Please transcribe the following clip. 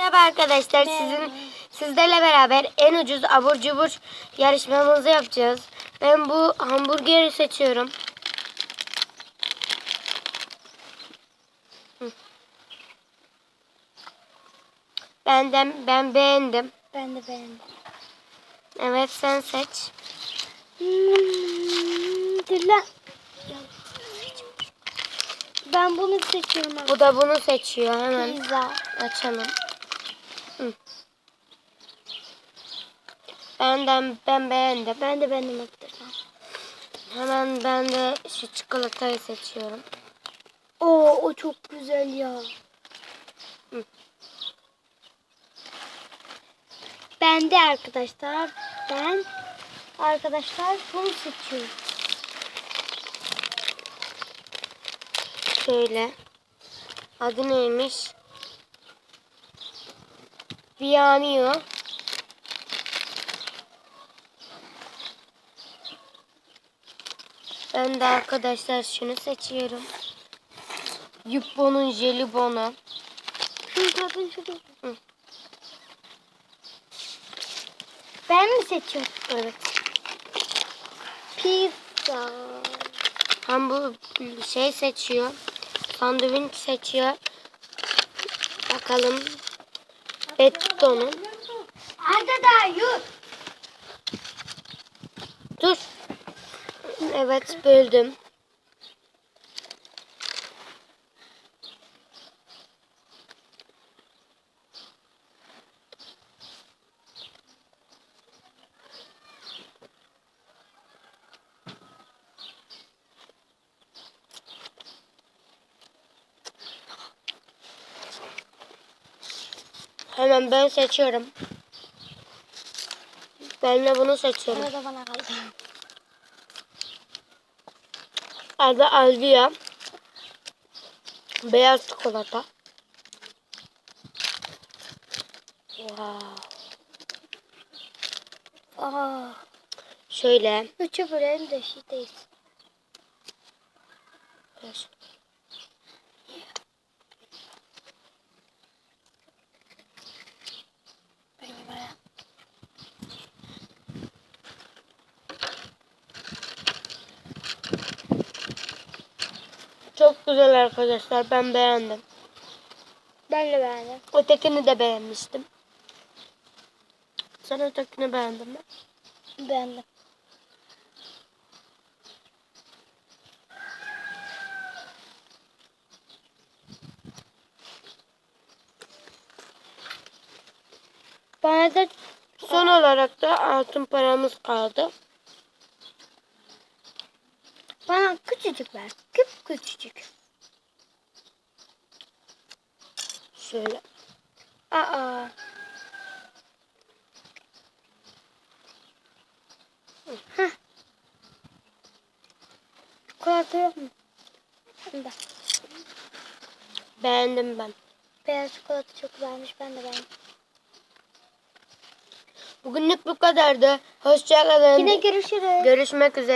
Merhaba arkadaşlar. Sizin sizlerle beraber en ucuz abur cubur yarışmamızı yapacağız. Ben bu hamburgeri seçiyorum. Benden ben beğendim. Ben de beğendim. Evet sen seç. Hmm, dur lan. Ben bunu seçiyorum. Bu da bunu seçiyor. Hemen Pizza. açalım. Hı. Benden ben beğendim. Ben de beğendim hakikaten. Hemen ben de şu çikolatayı seçiyorum. Oo o çok güzel ya. Hı. Ben de arkadaşlar ben arkadaşlar bunu seçiyorum. Şöyle. Adı neymiş? Biamio. Ben de arkadaşlar şunu seçiyorum. Yuppo'nun jelibonu. Ben mi seçiyorum? Evet. Pizza. Hamburg şey seçiyor. Sandviç seçiyor. Bakalım. Betto'nun. Arda da yut. Dur. Evet böldüm. Hemen ben seçiyorum. Ben de bunu seçiyorum. Bana kaldı. Adı Alvia. Beyaz çikolata. Wow. Aa, Şöyle. üçü de eşitteyiz. Benimaya. Çok güzel arkadaşlar. Ben beğendim. Ben de beğendim. Ötekini de beğenmiştim. Sen ötekini beğendin mi? Beğendim. Bana da Son olarak da altın paramız kaldı. Bana küçücük ver. Küp küçücük. Şöyle. Aa. Heh. Çikolata yok mu? Bunda. Beğendim ben. Beyaz çikolata çok güzelmiş. Ben de beğendim. Bugünlük bu kadardı. Hoşçakalın. Yine görüşürüz. Görüşmek üzere.